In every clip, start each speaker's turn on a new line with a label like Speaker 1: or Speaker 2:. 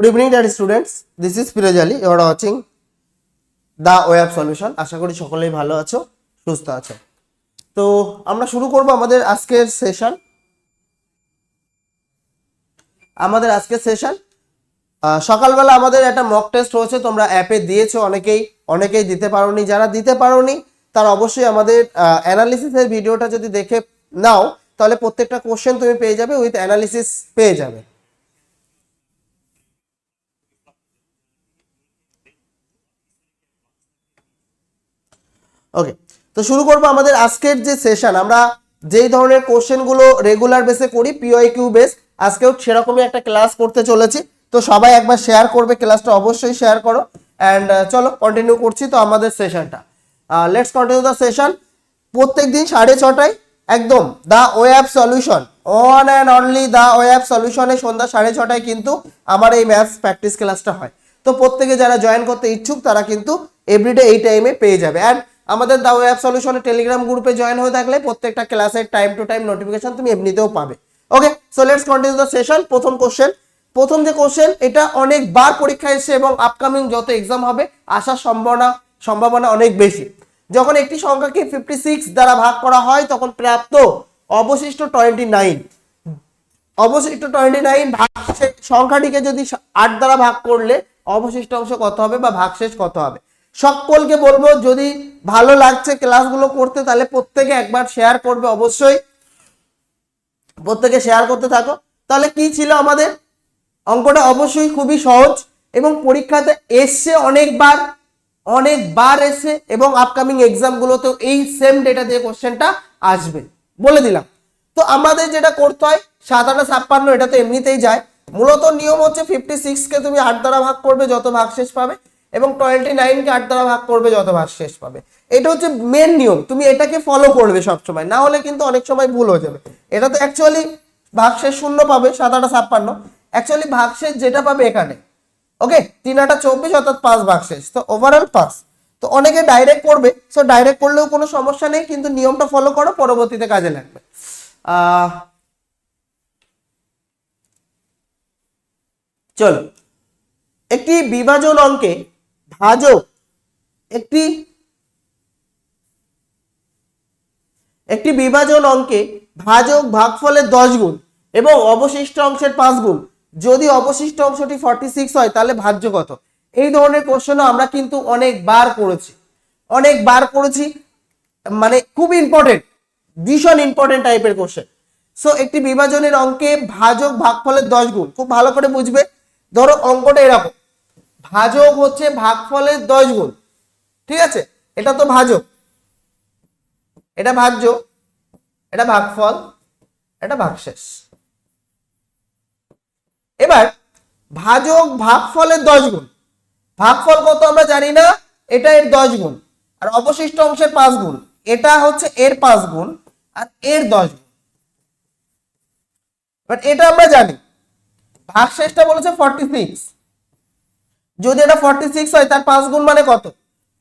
Speaker 1: Evening, dear students. This is Firaj Ali. You are watching the web solution. আশা করি সকলেই ভালো আছো সুস্থ আছো তো আমরা শুরু করব আমাদের আজকের সেশন আমাদের আজকের সেশন সকালবেলা আমাদের একটা মক টেস্ট হয়েছে তোমরা অ্যাপে দিয়েছ অনেকেই অনেকেই দিতে পারোনি যারা দিতে পারোনি তার অবশ্যই আমাদের অ্যানালিসিসের ভিডিওটা যদি দেখে নাও তাহলে প্রত্যেকটা কোশ্চেন তুমি পেয়ে যাবে উইথ অ্যানালিসিস পেয়ে যাবে ওকে তো শুরু করব আমাদের আজকের যে সেশন আমরা যেই ধরনের কোশ্চেনগুলো রেগুলার বেসে করি পিওআই কিউ বেস আজকেও সেরকমই একটা ক্লাস করতে চলেছি। তো সবাই একবার শেয়ার করবে ক্লাসটা অবশ্যই শেয়ার করো। অ্যান্ড চলো কন্টিনিউ করছি তো আমাদের সেশনটা লেটস কন্টিনিউ দ্য সেশন প্রত্যেক দিন সাড়ে ছটায় একদম the web solution on and only the web সলিউশনে সন্ধ্যা সাড়ে ছটায় কিন্তু আমার এই ম্যাথস প্র্যাকটিস ক্লাসটা হয়। তো প্রত্যেকে যারা জয়েন করতে ইচ্ছুক, তারা কিন্তু এভরিডে এই টাইমে পেয়ে যাবে। অ্যান্ড আমাদের দা ওয়েব সলিউশনের টেলিগ্রাম গ্রুপে জয়েন হয়ে থাকলে প্রত্যেকটা ক্লাসের টাইম টু টাইম নোটিফিকেশন তুমি এমনিতেও পাবে। Okay so let's continue the session প্রথম কোশ্চেন প্রথম যে কোশ্চেন এটা অনেকবার পরীক্ষা এসেছে এবং আপকামিং যত এক্সাম হবে, আসার সম্ভাবনা সম্ভাবনা অনেক বেশি। যখন একটি সংখ্যাকে ফিফটি সিক্স দ্বারা ভাগ করা হয়, তখন প্রাপ্ত অবশিষ্ট টোয়েন্টি নাইন অবশিষ্ট টোয়েন্টি নাইন ভাগশেষ সংখ্যাটিকে যদি আট দ্বারা ভাগ করলে অবশিষ্ট অংশ কত হবে বা ভাগশেষ কত হবে? সকলকে বলব, যদি ভালো লাগছে ক্লাসগুলো করতে, তাহলে প্রত্যেকে একবার শেয়ার করবে অবশ্যই। প্রত্যেকে শেয়ার করতে থাকো। তাহলে কি ছিল আমাদের? অঙ্কটা অবশ্যই খুবই সহজ এবং পরীক্ষাতে এসছে অনেকবার অনেকবার এসে এবং আপকামিং এক্সামগুলোতেও এই সেম ডেটা দিয়ে কোশ্চেনটা আসবে। বলে দিলাম। তো আমাদের যেটা করতে হয়, সাত আটা ছাপ্পান্ন এটা তো এমনিতেই যায়। মূলত নিয়ম হচ্ছে ফিফটি সিক্সকে তুমি আট দ্বারা ভাগ করবে, যত ভাগ শেষ পাবে। এবং টোয়েন্টি নাইনকে আট দ্বারা ভাগ করবে যত ভাগ শেষ পাবে। এটা হচ্ছে মেন নিয়ম, তুমি এটাকে ফলো করবে সবসময়। না হলে কিন্তু অনেক সময় ভুল হয়ে যাবে। এটা তো অ্যাকচুয়ালি ভাগশেষ শূন্য পাবে, সাত আটা ছাপ্পান্ন। অ্যাকচুয়ালি ভাগশেষ যেটা পাবে এখানে। ওকে তিন আটা চব্বিশ, অর্থাৎ পাঁচ ভাগশেষ তো ওভারঅল পাস তো অনেকে ডাইরেক্ট করবে। সো ডাইরেক্ট করলেও কোনো সমস্যা নেই, কিন্তু নিয়মটা ফলো করো, পরবর্তীতে কাজে লাগবে। চলো। একটি বিভাজন অঙ্কে ভাজক একটি একটি বিভাজন অঙ্কে ভাজক ভাগফলের দশ গুণ এবং অবশিষ্ট অংশের পাঁচ গুণ। যদি অবশিষ্ট অংশটি ফর্টি সিক্স হয়, তাহলে ভাজ্য কত? এই ধরনের কোশ্চেনও আমরা কিন্তু অনেকবার করেছি। অনেকবার করেছি মানে খুব ইম্পর্টেন্ট ভীষণ ইম্পর্টেন্ট টাইপের কোশ্চেন সো একটি বিভাজনের অঙ্কে ভাজক ভাগফলের দশ গুণ, খুব ভালো করে বুঝবে। ধরো অঙ্কটা এরকম। ভাজক হচ্ছে ভাগফলের দশ গুণ। ঠিক আছে? এটা তো ভাজক। এটা ভাজ্য, এটা ভাগফল, এটা ভাগশেষ। এবার, ভাজক ভাগফলের দশ গুণ। ভাগফল কত আমরা জানি না, এটা এর দশ গুণ। আর অবশিষ্ট অংশের পাঁচ গুণ। এটা হচ্ছে এর পাঁচ গুণ, আর এর দশ গুণ। বাট এটা আমরা জানি। ভাগশেষটা বলেছে ফর্টি সিক্স যদি এটা ফর্টি সিক্স হয়, তার পাঁচ গুণ মানে কত?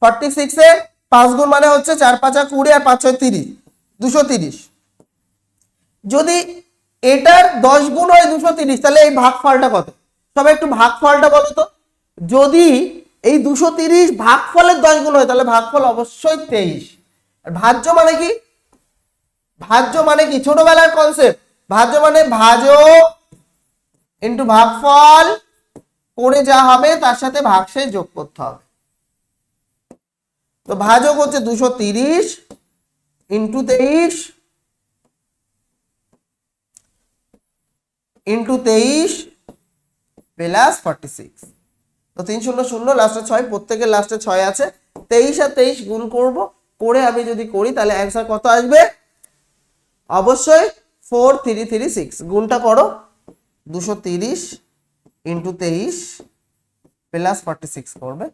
Speaker 1: ফর্টি সিক্স পাঁচ গুণ মানে হচ্ছে চার, পাঁচা কুড়ি, আর পাঁচ, ছয়, তিরিশ। দুশো তিরিশ। যদি এটার দশ গুণ হয় দুশো তিরিশ, তাহলে এই ভাগফলটা কত? সবাই একটু ভাগফলটা বলো তো। যদি এই দুশো তিরিশ ভাগফলের দশ গুণ হয়, তাহলে ভাগফল অবশ্যই তেইশ। আর ভাজ্য মানে কি? ভাজ্য মানে কি? ছোটবেলার কনসেপ্ট ভাজ্য মানে ভাজ ইন্টু ভাগফল করে যা হবে, তার সাথে ভাগশেষ যোগ করতে হবে। তো ভাজক হচ্ছে দুশো তিরিশ ইন্টু তেইশ ইন্টু তেইশ প্লাস ফর্টি সিক্স তো তিন শূন্য শূন্য লাস্টে ছয়, প্রত্যেকের লাস্টে ছয় আছে। তেইশ আর তেইশ গুণ করব, করে আমি যদি করি, তাহলে অ্যান্সার কত আসবে? অবশ্যই ফোর থ্রি থ্রি সিক্স গুণটা করো, দুশো তিরিশ ইন্টু তেইশ প্লাস ফর্টি সিক্স করবে।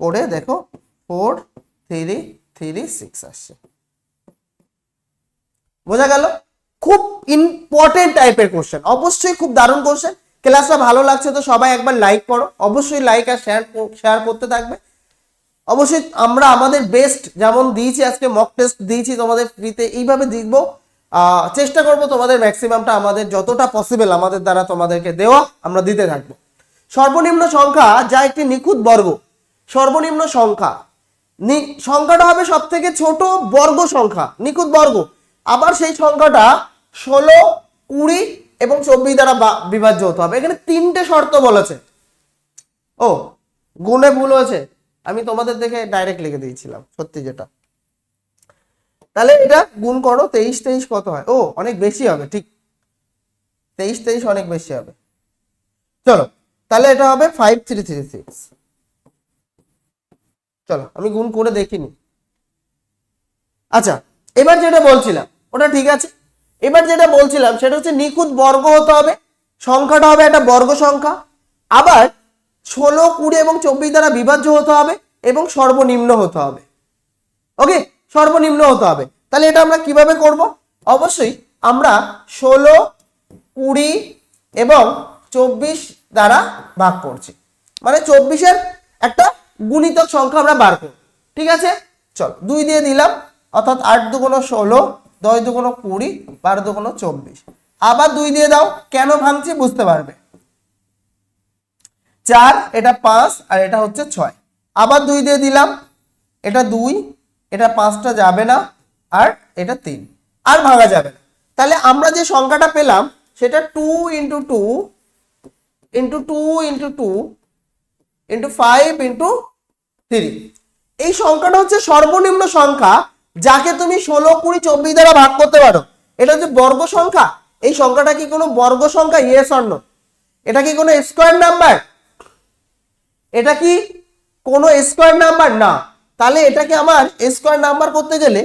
Speaker 1: করে দেখো ফোর থ্রি থ্রি সিক্স আসছে। বোঝা গেল? খুব ইম্পর্টেন্ট টাইপের কোশ্চেন অবশ্যই খুব দারুণ কোশ্চেন ক্লাসটা ভালো লাগছে তো সবাই একবার লাইক করো। অবশ্যই লাইক আর শেয়ার শেয়ার করতে থাকবে। অবশ্যই আমরা আমাদের বেস্ট যেমন দিয়েছি, আজকে মক টেস্ট দিয়েছি তোমাদের ফ্রিতে এইভাবে দিব চেষ্টা করব তোমাদের ম্যাক্সিমামটা আমাদের যতটা পসিবল আমাদের দ্বারা তোমাদেরকে দেওয়া, আমরা দিতে থাকব। সর্বনিম্ন সংখ্যা যা একটি নিখুঁত বর্গ। সর্বনিম্ন সংখ্যা। সংখ্যাটা হবে সব থেকে ছোট বর্গ সংখ্যা, নিখুঁত বর্গ। আবার সেই সংখ্যাটা ষোলো, কুড়ি এবং চব্বিশ দ্বারা বিভাজ্য হতে হবে। এখানে তিনটে শর্ত বলেছে। ও, গুণে ভুল হয়েছে। আমি তোমাদের দেখে ডাইরেক্ট লিখে দিয়েছিলাম, সত্যি যেটা। তাহলে এটা গুণ করো তেইশ তেইশ কত হয়? ও, অনেক বেশি হবে, ঠিক। তেইশ তেইশ অনেক বেশি হবে। চলো, তাহলে এটা হবে ফাইভ থ্রি থ্রি সিক্স চলো, আমি গুণ করে দেখিনি। আচ্ছা এবার যেটা বলছিলাম, ওটা ঠিক আছে? এবার যেটা বলছিলাম, সেটা হচ্ছে নিখুঁত বর্গ হতে হবে। সংখ্যাটা হবে একটা বর্গ সংখ্যা। আবার ষোলো, কুড়ি এবং চব্বিশ দ্বারা বিভাজ্য হতে হবে এবং সর্বনিম্ন হতে হবে। ওকে সর্বনিম্ন হতে হবে। তাহলে এটা আমরা কীভাবে করব? অবশ্যই আমরা ষোলো, কুড়ি এবং চব্বিশ দ্বারা ভাগ করছি। মানে চব্বিশের একটা গুণিতক সংখ্যা আমরা বার করব। ঠিক আছে? চল, দুই দিয়ে দিলাম, অর্থাৎ আট দুগুণো ষোলো, দশ দুগুণো কুড়ি, বারো দুগুণো চব্বিশ। আবার দুই দিয়ে দাও, কেন ভাঙছি বুঝতে পারবে? চার, এটা পাঁচ, আর এটা হচ্ছে ছয়। আবার দুই দিয়ে দিলাম, এটা দুই এটা পাঁচটা যাবে না আর এটা তিন। আর ভাঙা যাবে না। তাহলে আমরা যে সংখ্যাটা পেলাম, সেটা two into two into two into two into five into three এই সংখ্যাটা হচ্ছে সর্বনিম্ন সংখ্যা, যাকে তুমি ষোলো, কুড়ি, চব্বিশ দ্বারা ভাগ করতে পারো। এটা হচ্ছে বর্গ সংখ্যা। এই সংখ্যাটা কি কোনো বর্গ সংখ্যা? ইয়েস অন্য এটা কি কোনো স্কোয়ার নাম্বার এটা কি কোনো স্কোয়ার নাম্বার না। তাহলে এটাকে আমার স্কোয়ার নাম্বার করতে গেলে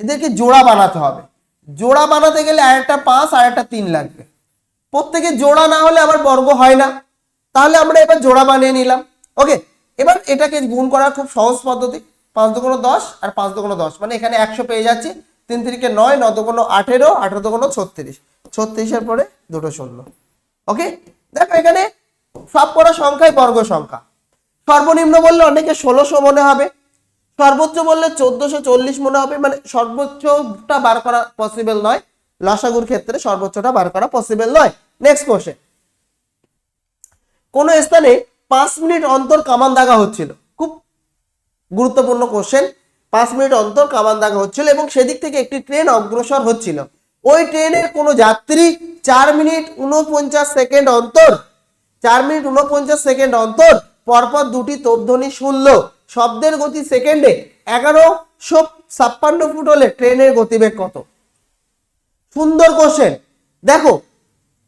Speaker 1: এদেরকে জোড়া বানাতে হবে। জোড়া বানাতে গেলে আর একটা পাঁচ আর একটা তিন লাগবে। প্রত্যেকে জোড়া না হলে আমার বর্গ হয় না। তাহলে আমরা এবার জোড়া বানিয়ে নিলাম। ওকে এবার এটাকে গুণ করার খুব সহজ পদ্ধতি। পাঁচ দুগুণ দশ আর পাঁচ দুগুণ দশ মানে এখানে একশো পেয়ে যাচ্ছি। তিন তিরিকে নয়, ন দুগুণ আঠেরো আঠেরো দুগুণ ছত্রিশ। ছত্রিশের পরে দুটো শূন্য। ওকে দেখো এখানে সব করা সংখ্যাই বর্গ সংখ্যা। সর্বনিম্ন বললে অনেকে ষোলোশো মনে হবে। সর্বোচ্চ বললে চোদ্দশো চল্লিশ মনে হবে মানে সর্বোচ্চটা বার করা পসিবল নয়। লসাগুর ক্ষেত্রে সর্বোচ্চটা বার করা পসিবল নয়। নেক্সট কোশ্চেন কোন স্থানে পাঁচ মিনিট অন্তর কামান দাগা হচ্ছিল। খুব গুরুত্বপূর্ণ কোশ্চেন পাঁচ মিনিট অন্তর কামান দাগা হচ্ছিল এবং সেদিক থেকে একটি ট্রেন অগ্রসর হচ্ছিল। ওই ট্রেনের কোনো যাত্রী চার মিনিট উনপঞ্চাশ সেকেন্ড অন্তর, চার মিনিট উনপঞ্চাশ সেকেন্ড অন্তর, পরপর দুটি তোপধ্বনি শুনল। শব্দের গতি সেকেন্ডে এগারোশো ছাপ্পান্ন ফুট হলে ট্রেনের গতিবেগ কত? সুন্দর কোশ্চেন দেখো,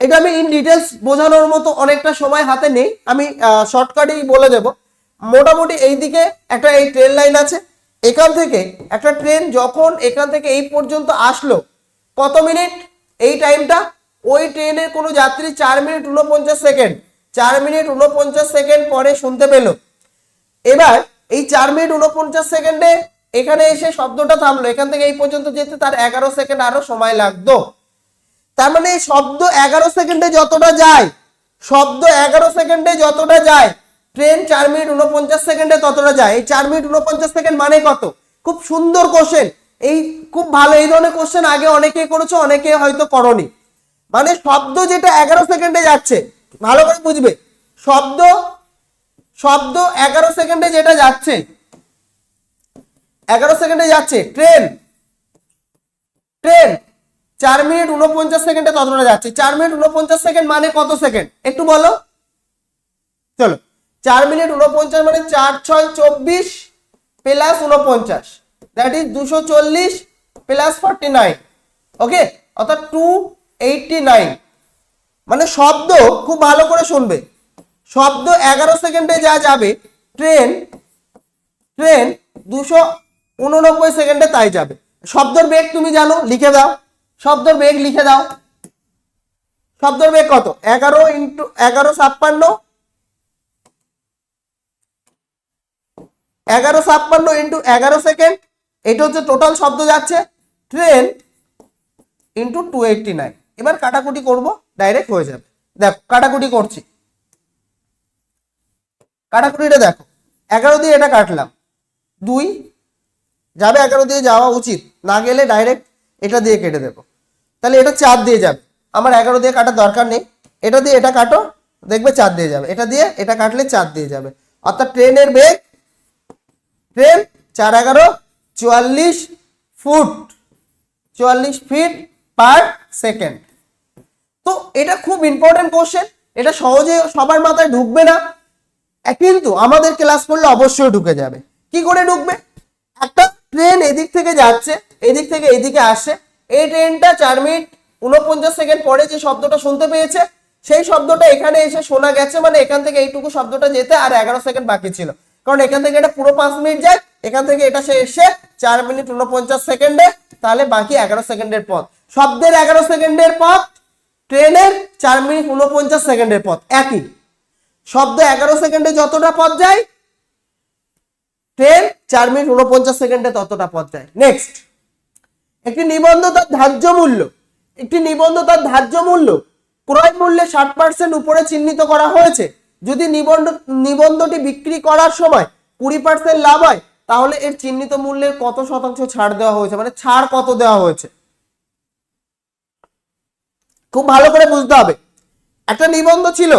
Speaker 1: এটা আমি ইন ডিটেলস বোঝানোর মতো অনেকটা সময় হাতে নেই। আমি শর্টকাটেই বলে দেব। মোটামুটি এইদিকে একটা এই ট্রেন লাইন আছে। এখান থেকে একটা ট্রেন যখন এখান থেকে এই পর্যন্ত আসলো, কত মিনিট? এই টাইমটা ওই ট্রেনের কোনো যাত্রী চার মিনিট উনপঞ্চাশ সেকেন্ড। চার মিনিট উনপঞ্চাশ সেকেন্ড পরে শুনতে পেল। এবার এই চার মিনিট উনপঞ্চাশ সেকেন্ডে এখানে এসে শব্দটা থামলো। এখান থেকে এই পর্যন্ত যেতে তার এগারো সেকেন্ড আরও সময় লাগতো। তার মানে শব্দ এগারো সেকেন্ডে যতটা যায়, শব্দ এগারো সেকেন্ডে যতটা যায়, ট্রেন চার মিনিট উনপঞ্চাশ সেকেন্ডে ততটা যায়। এই চার মিনিট উনপঞ্চাশ সেকেন্ড মানে কত? খুব সুন্দর কোশ্চেন এই খুব ভালো, এই ধরনের কোশ্চেন আগে অনেকে করেছ, অনেকে হয়তো করনি। মানে শব্দ যেটা এগারো সেকেন্ডে যাচ্ছে, ভালো করে বুঝবে। শব্দ শব্দ এগারো সেকেন্ডে যেটা যাচ্ছে। এগারো সেকেন্ডে যাচ্ছে। ট্রেন। ট্রেন। চার মিনিট উনপঞ্চাশ সেকেন্ডে ততটা যাচ্ছে। চার মিনিট উনপঞ্চাশ সেকেন্ড মানে কত সেকেন্ড? একটু বলো। চলো। চার মিনিট উনপঞ্চাশ মানে চার ছয় চব্বিশ প্লাস উনপঞ্চাশ দ্যাট ইজ দুশো চল্লিশ প্লাস ফর্টি নাইন। ওকে অর্থাৎ টু এইটটি নাইন মানে শব্দ খুব ভালো করে শুনবে। শব্দ এগারো সেকেন্ডে যা যাবে, ট্রেন ট্রেন দুশো উননব্বই সেকেন্ডে তাই যাবে। শব্দর বেগ তুমি জানো, লিখে দাও। শব্দর বেগ লিখে দাও। শব্দর বেগ কত? এগারো ইন্টু এগারো ছাপ্পান্ন। এগারো ছাপ্পান্ন ইন্টু এগারো সেকেন্ড। এটা হচ্ছে টোটাল শব্দ যাচ্ছে। Train into two eighty nine. এবার কাটাকুটি করব, ডাইরেক্ট হয়ে যাবে। দেখো, কাটাকুটি করছি। কাটাকুটিটা দেখো। এগারো দিয়ে এটা কাটলাম। দুই, যাবে এগারো দিয়ে যাওয়া উচিত। না গেলে ডাইরেক্ট এটা দিয়ে কেটে দেবো। তাহলে এটা চার দিয়ে যাবে। আমার এগারো দিয়ে কাটার দরকার নেই। এটা দিয়ে এটা কাটো, দেখবে চার দিয়ে যাবে। এটা দিয়ে এটা কাটলে চার দিয়ে যাবে। অর্থাৎ ট্রেনের বেগ, ট্রেন চার এগারো, চুয়াল্লিশ ফুট। চুয়াল্লিশ ফিট পার সেকেন্ড। তো এটা খুব ইম্পর্টেন্ট কোশ্চেন এটা সহজে সবার মাথায় ঢুকবে না। কিন্তু আমাদের ক্লাস করলে অবশ্যই ঢুকে যাবে। কি করে ঢুকবে? একটা ট্রেন এদিক থেকে যাচ্ছে, এদিক থেকে এদিকে আসে। এই ট্রেনটা চার মিনিট উনপঞ্চাশ সেকেন্ড পরে যে শব্দটা শুনতে পেয়েছে, সেই শব্দটা এখানে এসে শোনা গেছে মানে এখান থেকে এইটুকু শব্দটা যেতে আর এগারো সেকেন্ড বাকি ছিল। কারণ এখান থেকে এটা পুরো পাঁচ মিনিট যায়, এখান থেকে এটা সে এসে চার মিনিট উনপঞ্চাশ সেকেন্ডে, তাহলে বাকি এগারো সেকেন্ডের পথ। শব্দের এগারো সেকেন্ডের পথ ট্রেনের চার মিনিট উনপঞ্চাশ সেকেন্ডের পথ, একই। শব্দ এগারো সেকেন্ডে যতটা পথ যায় ট্রেন চার মিনিট উনপঞ্চাশ সেকেন্ডে ততটা পথ যায়। নেক্সট একটি নিবন্ধ তার ধার্য মূল্য। একটি নিবন্ধ তার ধার্য মূল্য ক্রয় মূল্যে ষাট পার্সেন্ট উপরে চিহ্নিত করা হয়েছে। যদি নিবন্ধ, নিবন্ধটি বিক্রি করার সময় কুড়ি পার্সেন্ট লাভ হয়, তাহলে এর চিহ্নিত মূল্যের কত শতাংশ ছাড় দেওয়া হয়েছে? মানে ছাড় কত দেওয়া হয়েছে? খুব ভালো করে বুঝতে হবে। একটা নিবন্ধ ছিল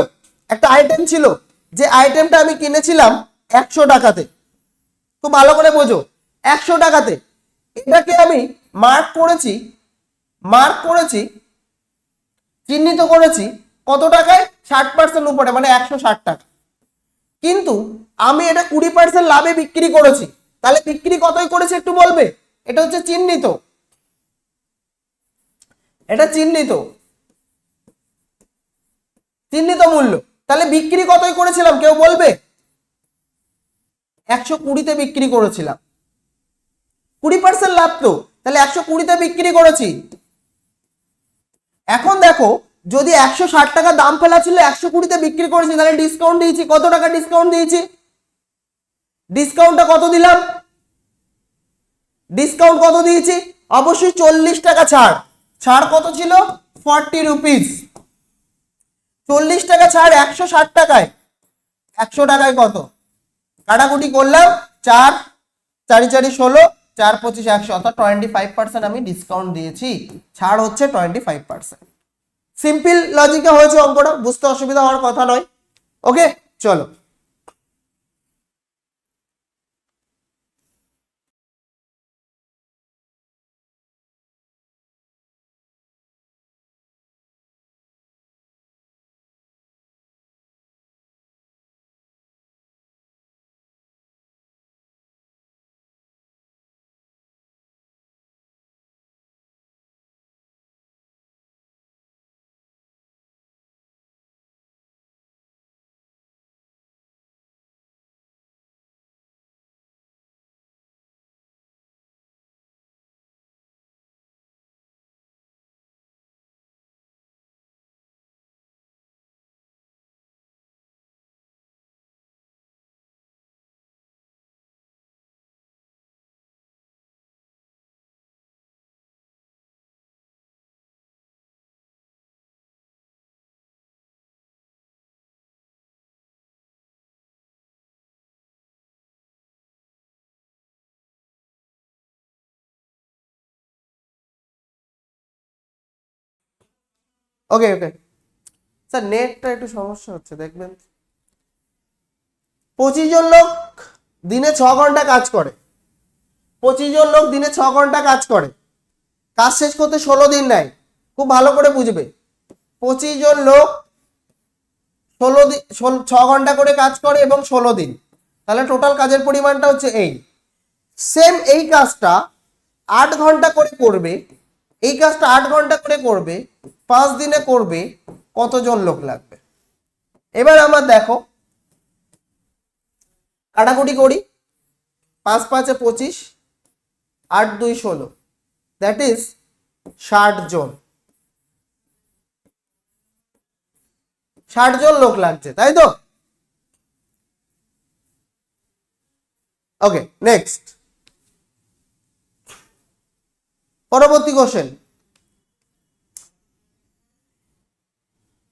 Speaker 1: একটা আইটেম ছিল, যে আইটেমটা আমি কিনেছিলাম একশো টাকাতে। খুব ভালো করে বোঝো, একশো টাকাতে। এটাকে আমি মার্ক করেছি মার্ক করেছি, চিহ্নিত করেছি কত টাকায়? ষাট পার্সেন্ট উপরে মানে একশো ষাট টাকা। কিন্তু আমি এটা কুড়ি পার্সেন্ট লাভে বিক্রি করেছি। তাহলে বিক্রি কতই করেছে একটু বলবে? এটা হচ্ছে চিহ্নিত। এটা চিহ্নিত। চিহ্নিত মূল্য। তাহলে বিক্রি কতই করেছিলাম? কেউ বলবে? একশো কুড়িতে বিক্রি করেছিলাম। কুড়ি পার্সেন্ট লাভ তো। তাহলে একশো কুড়িতে বিক্রি করেছি। এখন দেখো, যদি একশো ষাট টাকা দাম ফেলা ছিল, একশো কুড়িতে বিক্রি করেছি, তাহলে ডিসকাউন্ট দিয়েছি। কত টাকা ডিসকাউন্ট দিয়েছি? ডিসকাউন্টটা কত দিলাম? ডিসকাউন্ট কত দিয়েছি? অবশ্যই চল্লিশ টাকা ছাড়। ছাড় কত ছিল? ফর্টি রুপিস চল্লিশ টাকা ছাড় একশো ষাট টাকায়। একশো টাকায় কত? কাটাকুটি করলাম, চার, চারি চারি, ষোলো, চার, পঁচিশ, একশো। অর্থাৎ টোয়েন্টি ফাইভ পার্সেন্ট আমি ডিসকাউন্ট দিয়েছি। ছাড় হচ্ছে টোয়েন্টি ফাইভ পার্সেন্ট সিম্পল লজিকে হয়েছে অঙ্কটা, বুঝতে অসুবিধা হওয়ার কথা নয়। ওকে চলো। ওকে ওকে স্যার নেটটা একটু সমস্যা হচ্ছে, দেখবেন। পঁচিশ জন লোক দিনে ছ ঘণ্টা কাজ করে। পঁচিশ জন লোক দিনে ছ ঘণ্টা কাজ করে। কাজ শেষ করতে ষোলো দিন নেয়। খুব ভালো করে বুঝবে। পঁচিশ জন লোক ষোলো দিন ছ ঘণ্টা করে কাজ করে এবং ষোলো দিন। তাহলে টোটাল কাজের পরিমাণটা হচ্ছে এই। সেম এই কাজটা আট ঘণ্টা করে করবে। এই কাজটা আট ঘণ্টা করে করবে, পাঁচ দিনে করবে, কতজন লোক লাগবে? এবার আমার দেখো, কাটাকুটি করি, পাঁচ পাঁচে পঁচিশ, আট দুই ষোলো দ্যাট ইজ ষাট জন। ষাট জন লোক লাগছে, তাই তো? ওকে নেক্সট পরবর্তী কোশ্চেন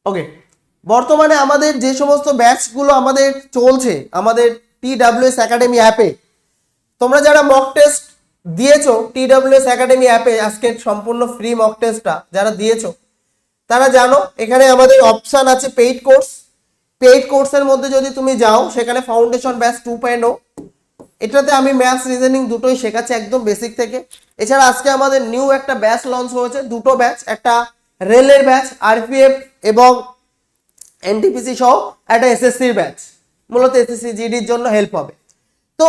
Speaker 1: ওকে বর্তমানে আমাদের যে সমস্ত ব্যাচগুলো আমাদের চলছে, আমাদের টি ডাব্লিউএস একাডেমি অ্যাপে তোমরা যারা মক টেস্ট দিয়েছ টিডব্লিউএস একাডেমি অ্যাপে আজকে সম্পূর্ণ ফ্রি মক টেস্টটা যারা দিয়েছ, তারা জানো এখানে আমাদের অপশান আছে পেইড কোর্স পেইড কোর্সের মধ্যে যদি তুমি যাও, সেখানে ফাউন্ডেশন ব্যাচ টু পয়েন্ট এটাতে আমি ম্যাথস রিজনিং দুটোই শেখাচ্ছি একদম বেসিক থেকে। এছাড়া আজকে আমাদের নিউ একটা ব্যাচ লঞ্চ হয়েছে, দুটো ব্যাচ একটা রেলের ব্যাচ আরপিএফ এবং এনটিপিসি সহ একটা এসএসসির ব্যাচ মূলত এসএসসি জিডির জন্য হেল্প হবে। তো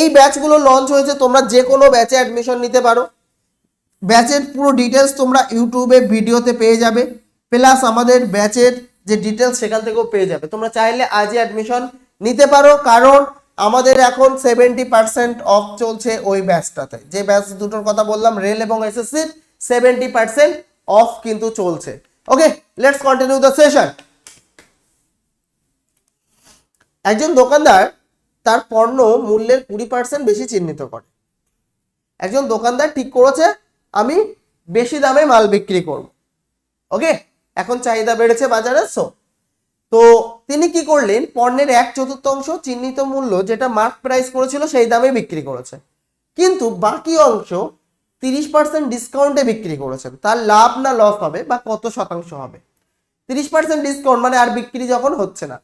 Speaker 1: এই ব্যাচগুলো লঞ্চ হয়েছে, তোমরা যে কোনো ব্যাচে অ্যাডমিশন নিতে পারো। ব্যাচের পুরো ডিটেলস তোমরা ইউটিউবে ভিডিওতে পেয়ে যাবে। প্লাস আমাদের ব্যাচের যে ডিটেলস সেখান থেকেও পেয়ে যাবে। তোমরা চাইলে আজই অ্যাডমিশন নিতে পারো, কারণ আমাদের এখন সেভেন্টি পার্সেন্ট অফ চলছে ওই ব্যাচটাতে যে ব্যাচ দুটোর কথা বললাম রেল এবং এসএসসির সেভেন্টি পার্সেন্ট অফ কিন্তু চলছে। Okay let's continue the session একজন দোকানদার তার পণ্য মূল্যের কুড়ি পার্সেন্ট বেশি চিহ্নিত করে। একজন দোকানদার ঠিক করেছে, আমি বেশি দামে মাল বিক্রি করব। ওকে এখন চাহিদা বেড়েছে বাজারে সো তো তিনি কি করলেন? পণ্যের এক চতুর্থাংশ চিহ্নিত মূল্য যেটা মার্ক প্রাইস করেছিল সেই দামে বিক্রি করেছে। কিন্তু বাকি অংশ তিরিশ পার্সেন্ট ডিসকাউন্টে বিক্রি করেছেন। তার লাভ না লস হবে বা কত শতাংশ হবে? তিরিশ পার্সেন্ট ডিসকাউন্ট মানে আর বিক্রি যখন হচ্ছে না।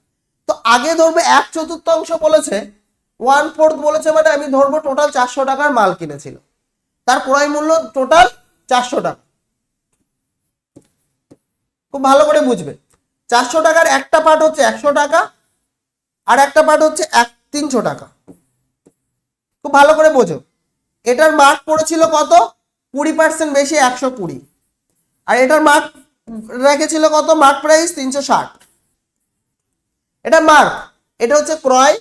Speaker 1: তো আগে ধরবে এক চতুর্থাংশ বলেছে ওয়ান ফোর্থ বলেছে মানে আমি ধরবো টোটাল চারশো টাকার মাল কিনেছিল। তার ক্রয় মূল্য টোটাল চারশো টাকা। খুব ভালো করে বুঝবে। চারশো টাকার একটা পার্ট হচ্ছে একশো টাকা, আর একটা পার্ট হচ্ছে এক, তিনশো টাকা। খুব ভালো করে বোঝো। এটার মার্ক পড়েছিল কত? কুড়ি পার্সেন্ট বেশি একশো কুড়ি। আর এটার মার্ক রেখেছিল কত? মার্ক প্রাইস তিনশো ষাট। এটা মার্ক, এটা হচ্ছে ক্রয়,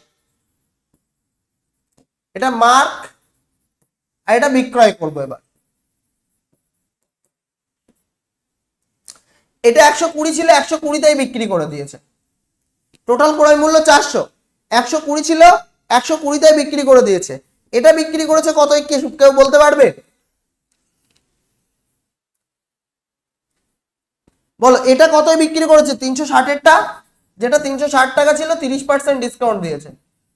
Speaker 1: এটা মার্ক, আর এটা বিক্রয় করব এবার। এটা একশো কুড়ি ছিল, একশো কুড়িতেই বিক্রি করে দিয়েছে। টোটাল ক্রয় মূল্য চারশো। একশো কুড়ি ছিল, একশো কুড়িতেই বিক্রি করে দিয়েছে। এটা বিক্রি করেছে কত কেউ বলতে পারবে? বলো, এটা কতই বিক্রি করেছে? তিনশো ষাটেরটা। যেটা তিনশো ষাট টাকা ছিল, তিরিশ পার্সেন্ট ডিসকাউন্ট দিয়েছে।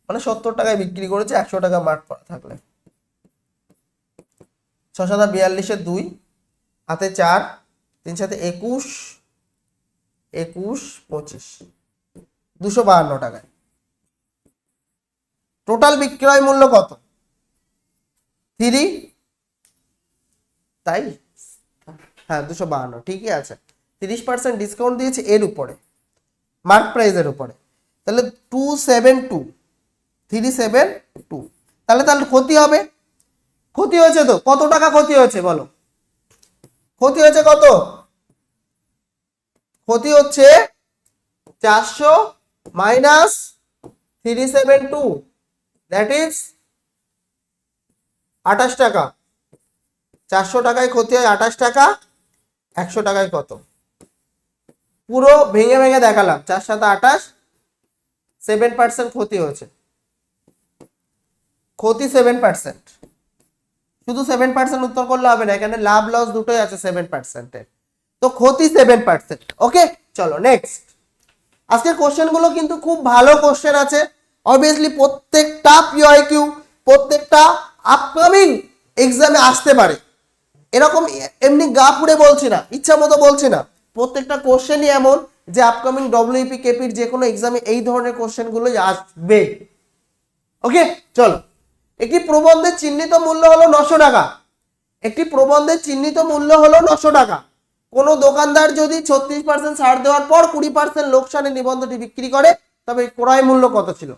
Speaker 1: মানে সত্তর টাকায় বিক্রি করেছে, একশো টাকা মার্ক করা থাকলে। ছ সাতা বিয়াল্লিশের দুই, হাতে চার তিন সাথে একুশ একুশ, পঁচিশ। দুশো বাহান্ন টাকায়। টোটাল বিক্রয় মূল্য কত? থ্রি তাই? হ্যাঁ দুশো বাহান্ন। ঠিকই আছে। তিরিশ পার্সেন্ট ডিসকাউন্ট দিয়েছে এর উপরে। মার্ক প্রাইজের উপরে। তাহলে two seven two three seven two তাহলে তাহলে ক্ষতি হবে? ক্ষতি হয়েছে তো? কত টাকা ক্ষতি হয়েছে বলো? ক্ষতি হয়েছে কত? ক্ষতি হচ্ছে চারশো minus three seven two. That is আঠাশ টাকা। চারশো টাকায় ক্ষতি হয় আঠাশ টাকা, একশো টাকায় কত? পুরো ভেঙে ভেঙে দেখালাম, চার সাথে আঠাশ সেভেন পার্সেন্ট ক্ষতি হয়েছে। ক্ষতি সেভেন পার্সেন্ট শুধু সেভেন পার্সেন্ট উত্তর করলে হবে না, এখানে লাভ লস দুটোই আছে সেভেন পার্সেন্টের তো ক্ষতি সেভেন পার্সেন্ট ওকে চলো নেক্সট আজকের কোশ্চেনগুলো কিন্তু খুব ভালো কোশ্চেন আছে। অবভিয়াসলি প্রত্যেকটা পিওআই কিউ প্রত্যেকটা আপকামিং এক্সামে আসতে পারে। এরকম এমনি গা পুড়ে বলছি না, ইচ্ছা মতো বলছি না। প্রত্যেকটা কোশ্চেনই এমন যে আপকামিং ডব্লিউপি কেপির যে কোনো এক্সামে এই ধরনের কোশ্চেনগুলোই আসবে। ওকে চলো। একটি প্রবন্ধের চিহ্নিত মূল্য হলো নশো টাকা। একটি প্রবন্ধের চিহ্নিত মূল্য হলো নশো টাকা। কোনো দোকানদার যদি ছত্রিশ পার্সেন্ট ছাড় দেওয়ার পর কুড়ি পার্সেন্ট লোকসানে নিবন্ধটি বিক্রি করে, তবে ক্রয় মূল্য কত ছিল?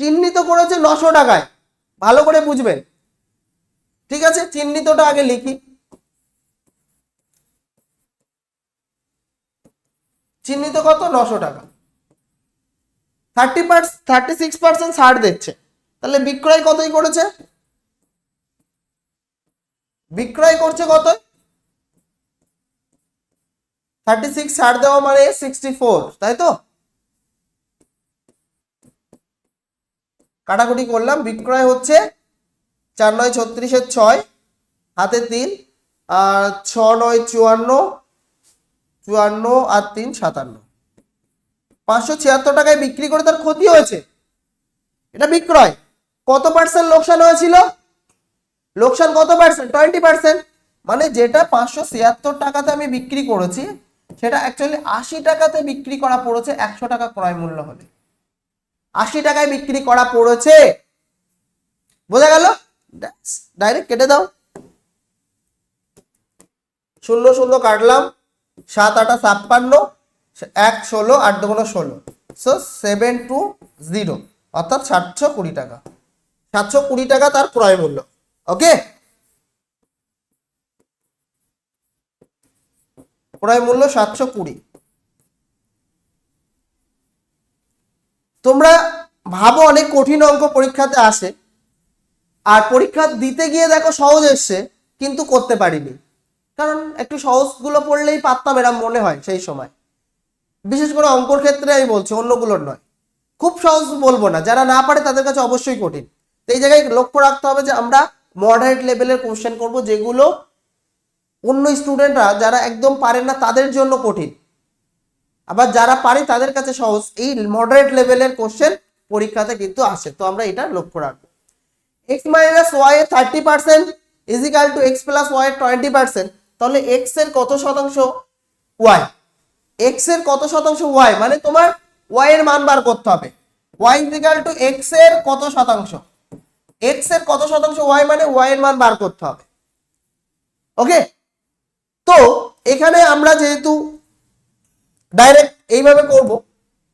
Speaker 1: চিহ্নিত করেছে নশো টাকায়। ভালো করে বুঝবেন। ঠিক আছে? চিহ্নিতটা আগে লিখি। চিহ্নিত কত? নশো টাকা। Thirty per thirty six percent ছাড় দিচ্ছে। তাহলে বিক্রয় কতই করেছে? বিক্রয় করছে কত থার্টি সিক্স ছাড় দেওয়া মানে সিক্সটি ফোর তাই তো? কাটাকুটি করলাম, বিক্রয় হচ্ছে চার নয় ছত্রিশের ছয়, হাতে তিন, আর ছ নয় চুয়ান্ন চুয়ান্ন আর তিন সাতান্ন। পাঁচশো ছিয়াত্তর টাকায় বিক্রি করে তার ক্ষতি হয়েছে। এটা বিক্রয়। কত পার্সেন্ট লোকসান হয়েছিল? লোকসান কত পার্সেন্ট টোয়েন্টি পার্সেন্ট মানে যেটা পাঁচশো ছিয়াত্তর টাকাতে আমি বিক্রি করেছি সেটা অ্যাকচুয়ালি আশি টাকাতে বিক্রি করা পড়েছে, একশো টাকা ক্রয় মূল্য হলে। আশি টাকায় বিক্রি করা পড়েছে। বোঝা গেল? ডাইরেক্ট কেটে দাও। শূন্য শূন্য কাটলাম, সাত আটা ছাপ্পান্ন, এক ষোলো, আট দুগুণ ষোলো। সো সেভেন টু জিরো অর্থাৎ সাতশো কুড়ি টাকা। সাতশো কুড়ি টাকা তার ক্রয় মূল্য। ওকে ক্রয় মূল্য সাতশো কুড়ি। তোমরা ভাবো অনেক কঠিন অঙ্ক পরীক্ষাতে আসে, আর পরীক্ষা দিতে গিয়ে দেখো সহজ এসছে, কিন্তু করতে পারিনি। কারণ একটু সহজগুলো পড়লেই পারতাম এরম মনে হয় সেই সময়। বিশেষ করে অঙ্কর ক্ষেত্রে আমি বলছি, অন্যগুলোর নয়। খুব সহজ বলব না, যারা না পারে তাদের কাছে অবশ্যই কঠিন। এই জায়গায় লক্ষ্য রাখতে হবে যে আমরা মডারেট লেভেলের কোশ্চেন করব, যেগুলো অন্য স্টুডেন্টরা যারা একদম পারে না তাদের জন্য কঠিন। আবার যারা পারে তাদের কাছে সহজ। এই মডারেট লেভেলের কোশ্চেন পরীক্ষাতে কিন্তু আসে। তো আমরা এটা লক্ষ্য রাখব। এক্স মাইনাস ওয়াই এর thirty percent is equal to X plus Y এর টোয়েন্টি পার্সেন্ট তাহলে এক্সের কত শতাংশ? ওয়াই এক্সের কত শতাংশ? ওয়াই মানে তোমার ওয়াই এর মান বার করতে হবে। ওয়াই ইজিক্যাল টু এক্সের কত শতাংশ? এক্সের কত শতাংশ? ওয়াই মানে ওয়াই এর মান বার করতে হবে। ওকে তো এখানে আমরা যেহেতু ডাইরেক্ট এইভাবে করব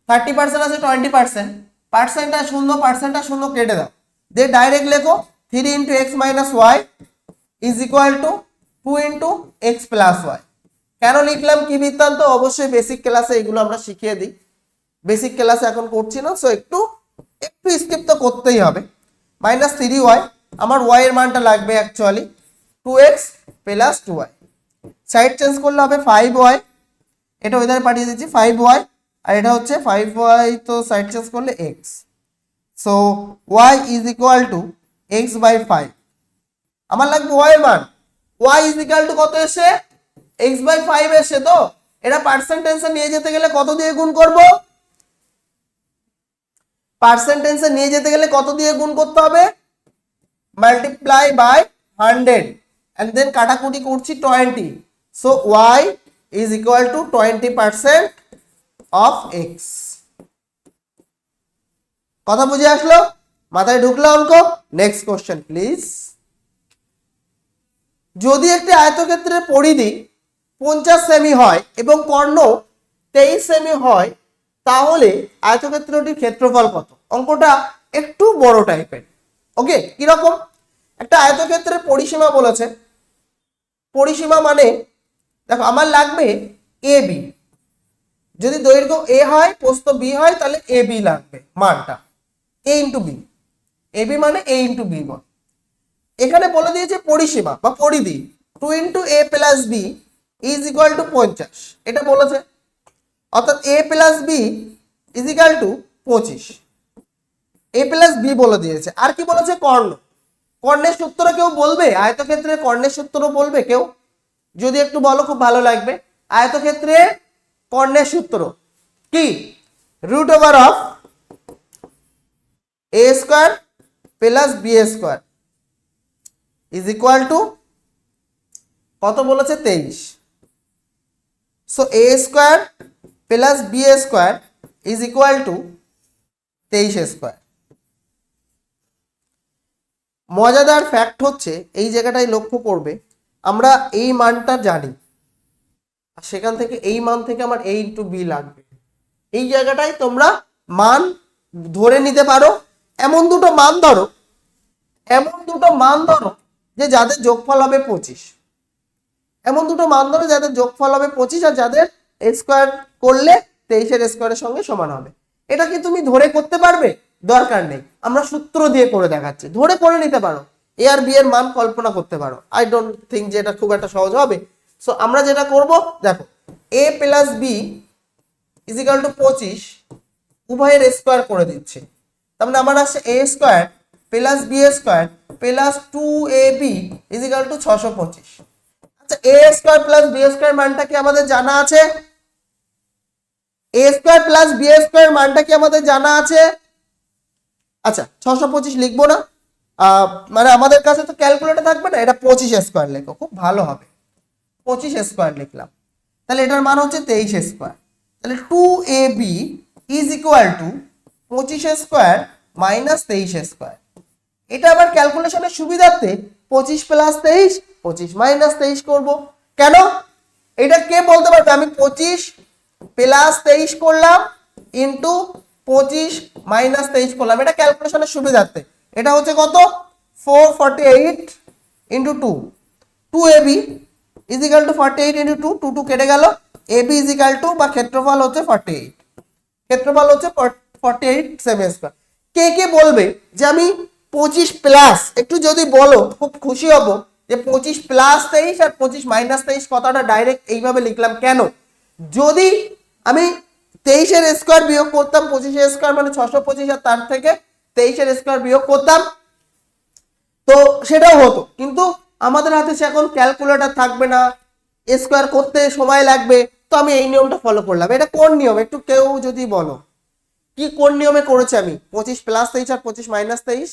Speaker 1: থার্টি পার্সেন্ট আছে টোয়েন্টি পার্সেন্ট পার্সেন্টটা শূন্য পার্সেন্টটা শূন্য কেটে দাও। দিয়ে ডাইরেক্ট লেখো three into X minus Y is equal to two into X plus Y কেন লিখলাম? কি বৃত্তান্ত? অবশ্যই বেসিক ক্লাসে এগুলো আমরা শিখিয়ে দিই। বেসিক ক্লাসে এখন করছি না সো একটু একটু স্কিপ তো করতেই হবে। মাইনাস থ্রি ওয়াই আমার ওয়াই এর মানটা লাগবে actually two X plus two Y side change করলে হবে ফাইভ ওয়াই এটা ওইধারে পাঠিয়ে দিচ্ছি ফাইভ ওয়াই আর এটা হচ্ছে ফাইভ ওয়াই তো সাইড চেঞ্জ করলে X so Y is equal to X by five আমার লাগবে ওয়াই মান ওয়াই ইজ ইকুয়াল টু কত এসে? এক্স বাই ফাইভ এসে তো? এটা পার্সেন্টেন্সে নিয়ে যেতে গেলে কত দিয়ে গুণ করব? পার্সেন্টেন্সে নিয়ে যেতে গেলে কত দিয়ে গুণ করতে হবে? Multiply by hundred and then কাটাকুটি করছি twenty so Y is equal to twenty percent of X কথা বুঝে আসলো? মাথায় ঢুকলো অঙ্ক? নেক্সট কোশ্চেন প্লিজ যদি একটি আয়তক্ষেত্রের পরিধি পঞ্চাশ সেমি হয় এবং কর্ণ তেইশ সেমি হয়, তাহলে আয়তক্ষেত্রটির ক্ষেত্রফল কত? অঙ্কটা একটু বড় টাইপের ওকে কীরকম? একটা আয়তক্ষেত্রের পরিসীমা বলেছে পরিসীমা মানে দেখো আমার লাগবে এ বি যদি দৈর্ঘ্য এ হয়, প্রস্থ বি হয়, তাহলে এ বি লাগবে, মানটা। A into B A B মানে এ ইন্টু বি মান। এখানে বলে দিয়েছে পরিসীমা বা পরিধি। Two into A plus B is equal to পঞ্চাশ। এটা বলেছে। অর্থাৎ A plus B is equal to পঁচিশ। এ প্লাস বি বলে দিয়েছে। আর কি বলেছে? কর্ণ। কর্ণের সূত্র কেউ বলবে? আয়তক্ষেত্রে কর্ণের সূত্র বলবে কেউ? যদি একটু বলো, খুব ভালো লাগবে। আয়তক্ষেত্রে কর্ণের সূত্র কি? Root over of A square plus B square is equal to কত বলেছে? তেইশ। So A square plus B square is equal to তেইশ স্কোয়ার। মজাদার ফ্যাক্ট হচ্ছে, এই জায়গাটায় লক্ষ্য করবে, আমরা এই মানটা জানি। আর সেখান থেকে এই মান থেকে আমার এ ইন্টু বি লাগবে। এই জায়গাটায় তোমরা মান ধরে নিতে পারো, এমন দুটো মান ধরো, এমন দুটো মান ধরো যে যাদের যোগফল হবে পঁচিশ। এমন দুটো মান ধরো যাদের যোগফল হবে পঁচিশ আর যাদের স্কোয়ার করলে তেইশের স্কোয়ারের সঙ্গে সমান হবে। এটা কি তুমি ধরে করতে পারবে? দরকার নেই। আমরা সূত্র দিয়ে করে দেখাচ্ছি। ধরে করে নিতে পারো। এ আর বি এর মান কল্পনা করতে পারো। আই ডোন্ট থিঙ্ক যে এটা খুব একটা সহজ হবে। সো আমরা যেটা করব, দেখো A plus B is equal to পঁচিশ উভয়ের স্কোয়ার করে দিচ্ছে। তার মানে আমার আসছে A square plus B square plus two A B is equal to ছশো পঁচিশ। আচ্ছা A square plus B square মানটা কি আমাদের জানা আছে? A square plus B square মানটা কি আমাদের জানা আছে? আচ্ছা ছশো পঁচিশ লিখব না। মানে আমাদের কাছে তো ক্যালকুলেটর থাকবে না, এটা পঁচিশ স্কোয়ার লেখো, খুব ভালো হবে। পঁচিশ স্কোয়ার লিখলাম। তাহলে এটার মান হচ্ছে তেইশ স্কোয়ার তাহলে two A B is equal to পঁচিশ স্কোয়ার মাইনাস তেইশ স্কোয়ার এটা আবার ক্যালকুলেশনের সুবিধার্থে পঁচিশ প্লাস তেইশ, পঁচিশ মাইনাস তেইশ করব। কেন? এটা কে বলতে পারবে? আমি পঁচিশ প্লাস তেইশ করলাম ইন্টু পঁচিশ মাইনাস তেইশ করলাম। এটা ক্যালকুলেশনের সুবিধার্থে। এটা হচ্ছে কত? Four forty eight into two two A B is equal to forty eight into two two two কেটে গেল। এ বি ইজিক্যাল টু বা ক্ষেত্রফল হচ্ছে ফর্টি এইট ক্ষেত্রফল হচ্ছে ফর্টি এইট সেভেন স্কোয়ার কে কে বলবে যে আমি পঁচিশ প্লাস একটু যদি বলো, খুব খুশি হব যে পঁচিশ প্লাস তেইশ আর পঁচিশ মাইনাস তেইশ কথাটা ডাইরেক্ট এইভাবে লিখলাম কেন? যদি আমি তেইশের স্কোয়ার বিয়োগ করতাম, পঁচিশের স্কোয়ার মানে ছশো পঁচিশ আর তার থেকে তেইশের স্কোয়ার বিয়োগ করতাম। তো সেটাও হতো। কিন্তু আমাদের হাতে সে এখন ক্যালকুলেটার থাকবে না স্কোয়ার করতে সময় লাগবে। তো আমি এই নিয়মটা ফলো করলাম। এটা কোন নিয়ম? একটু কেউ যদি বলো। কি কোন নিয়মে করেছি আমি? পঁচিশ প্লাস তেইশ আর পঁচিশ মাইনাস তেইশ?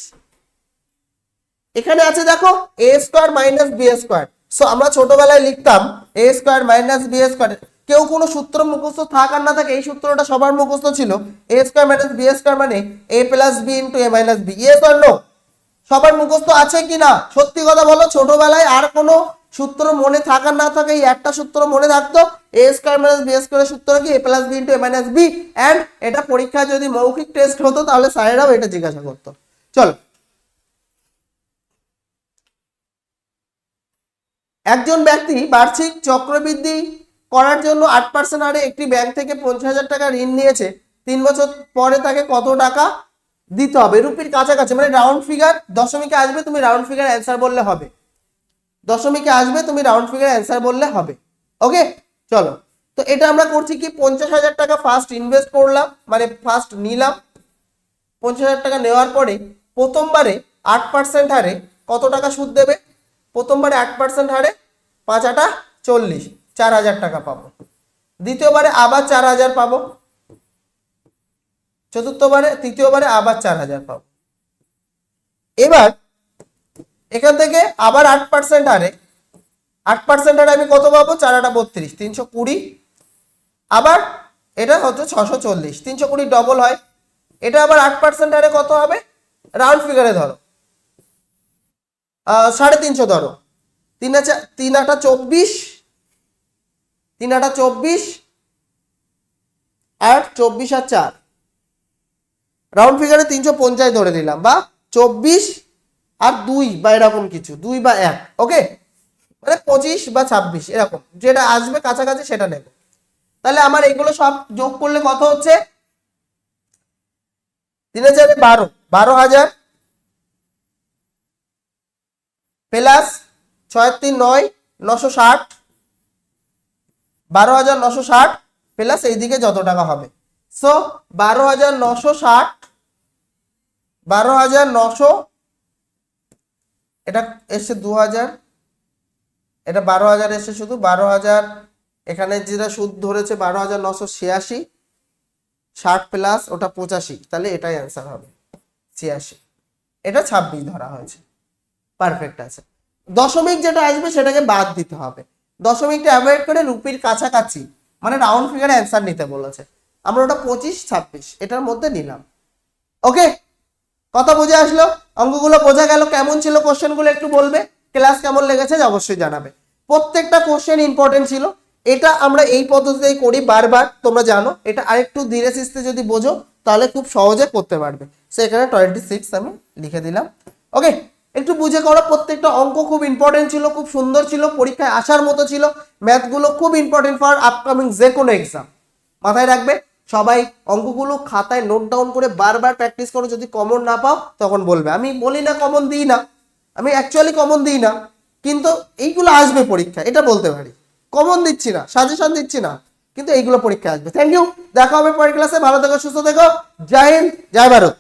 Speaker 1: এখানে আছে দেখো A square minus B square so আমরা ছোটবেলায় লিখতাম A square minus B square কেউ কোনো সূত্র মুখস্থ থাক আর না থাকে, এই সূত্রটা সবার মুখস্থ ছিল। A square minus B square মানে A plus B into A minus B no সবার মুখস্থ আছে কি না? সত্যি কথা বলো, ছোটবেলায় আর কোনো সূত্র মনে থাকার না থাকে, এই একটা সূত্র মনে থাকতো। এ স্কোয়ার মাইনাস বি স্কোয়ারের সূত্র কি? A plus B into A minus B and এটা পরীক্ষায় যদি মৌখিক টেস্ট হতো, তাহলে স্যারেরাও এটা জিজ্ঞাসা করতো। চলো। একজন ব্যক্তি বার্ষিক চক্রবৃদ্ধি করার জন্য আট পার্সেন্ট হারে একটি ব্যাংক থেকে পঞ্চাশ হাজার টাকা ঋণ নিয়েছে। তিন বছর পরে তাকে কত টাকা দিতে হবে? রুপির কাছাকাছি মানে রাউন্ড ফিগার দশমিকে আসবে, তুমি রাউন্ড ফিগার অ্যান্সার বললে হবে। দশমিকে আসবে, তুমি রাউন্ড ফিগার অ্যান্সার বললে হবে। ওকে চলো। তো এটা আমরা করছি কি? পঞ্চাশ হাজার টাকা ফার্স্ট ইনভেস্ট করলাম মানে ফার্স্ট নিলাম। পঞ্চাশ হাজার টাকা নেওয়ার পরে প্রথমবারে আট পার্সেন্ট হারে কত টাকা সুদ দেবে? প্রথমবারে আট পার্সেন্ট হারে পাঁচ আটা চল্লিশ। চার হাজার টাকা পাবো। দ্বিতীয়বারে আবার চার হাজার পাবো। চতুর্থবারে, তৃতীয়বারে আবার চার হাজার পাবো। এবার এখান থেকে আবার আট পার্সেন্ট হারে আট পার্সেন্ট হারে আমি কত পাবো? চার আটা বত্রিশ, তিনশো কুড়ি। আবার এটা হচ্ছে ছশো চল্লিশ, তিনশো কুড়ি ডবল হয়। এটা আবার আট পার্সেন্ট হারে কত হবে? রাউন্ড ফিগারে ধরো। সাড়ে তিনশো ধরো। তিন আচ্ছা তিন আটা চব্বিশ তিন আটা চব্বিশ আর চব্বিশ আর চার। রাউন্ড ফিগারে তিনশো পঞ্চাশ ধরে দিলাম বা চব্বিশ আর দুই বা এরকম কিছু, দুই বা এক ওকে মানে পঁচিশ বা ছাব্বিশ, এরকম। যেটা আসবে কাছাকাছি সেটা নেব। তাহলে আমার এগুলো সব যোগ করলে কত হচ্ছে? তিন হাজার বারো বারো হাজার প্লাস ছয় তিন নয়, নশো ষাট বারো হাজার নশো ষাট প্লাস এইদিকে যত টাকা হবে। সো বারো হাজার নশো ষাট, বারো হাজার নশো, এটা এসছে দু হাজার এটা বারো হাজার এসে শুধু, বারো হাজার, এখানে যেটা সুদ ধরেছে বারো হাজার নশো ছিয়াশি, ষাট প্লাস ওটা পঁচাশি, তাহলে এটাই অ্যান্সার হবে, ছিয়াশি। এটা ছাব্বিশ ধরা হয়েছে পারফেক্ট আছে। দশমিক যেটা আসবে সেটাকে বাদ দিতে হবে। দশমিকটা অ্যাভয়েড করে রুপির কাছাকাছি মানে রাউন্ড ফিগারে অ্যান্সার নিতে বলেছে। আমরা ওটা পঁচিশ, ছাব্বিশ, এটার মধ্যে নিলাম। ওকে কথা বুঝে আসলো? অঙ্কগুলো বোঝা গেল? কেমন ছিল কোশ্চেনগুলো একটু বলবে? ক্লাস কেমন লেগেছে? অবশ্যই জানাবে। প্রত্যেকটা কোশ্চেন ইম্পর্টেন্ট ছিল। এটা আমরা এই পদ্ধতিতেই করি বারবার, তোমরা জানো। এটা আরেকটু ধীরে সিস্তে যদি বোঝো, তাহলে খুব সহজে করতে পারবে। সো এখানে টোয়েন্টি সিক্স আমি লিখে দিলাম। ওকে একটু বুঝে করো, প্রত্যেকটা অঙ্ক খুব ইম্পর্টেন্ট ছিল, খুব সুন্দর ছিল, পরীক্ষায় আসার মতো ছিল। ম্যাথগুলো খুব ইম্পর্টেন্ট ফর আপকামিং যে কোনো এক্সাম মাথায় রাখবে, সবাই অঙ্কগুলো খাতায় নোট ডাউন করে বারবার প্র্যাকটিস করো, যদি কমন না পাও, তখন বলবে। আমি বলি না কমন দিই না, আমি অ্যাকচুয়ালি কমন দিই না, কিন্তু এইগুলো আসবে পরীক্ষা এটা বলতে পারি। কমন দিচ্ছি না সাজেশন দিচ্ছি না, কিন্তু এইগুলো পরীক্ষা আসবে। থ্যাংক ইউ দেখা হবে পরের ক্লাসে ভালো থেকো, সুস্থ থেকো, জয় হিন্দ, জয় ভারত।